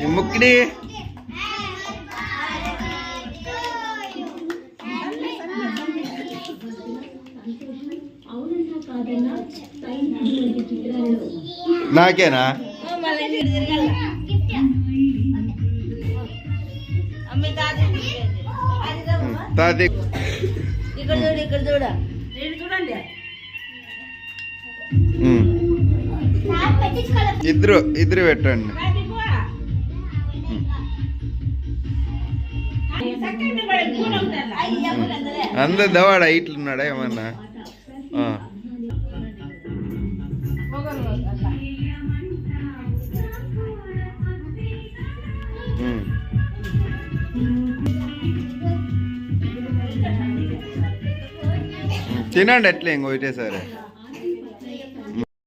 Emok deh. నాకేనా? తాత ఇక్కడ చూడు ఇక్కడ చూడ. చూడండి. ఇద్దరు ఇద్దరు పెట్టండి. అందరు దవాడ ఇట్లున్నాడా ఏమన్నా. తినండి ఎట్లా ఇంకో సరే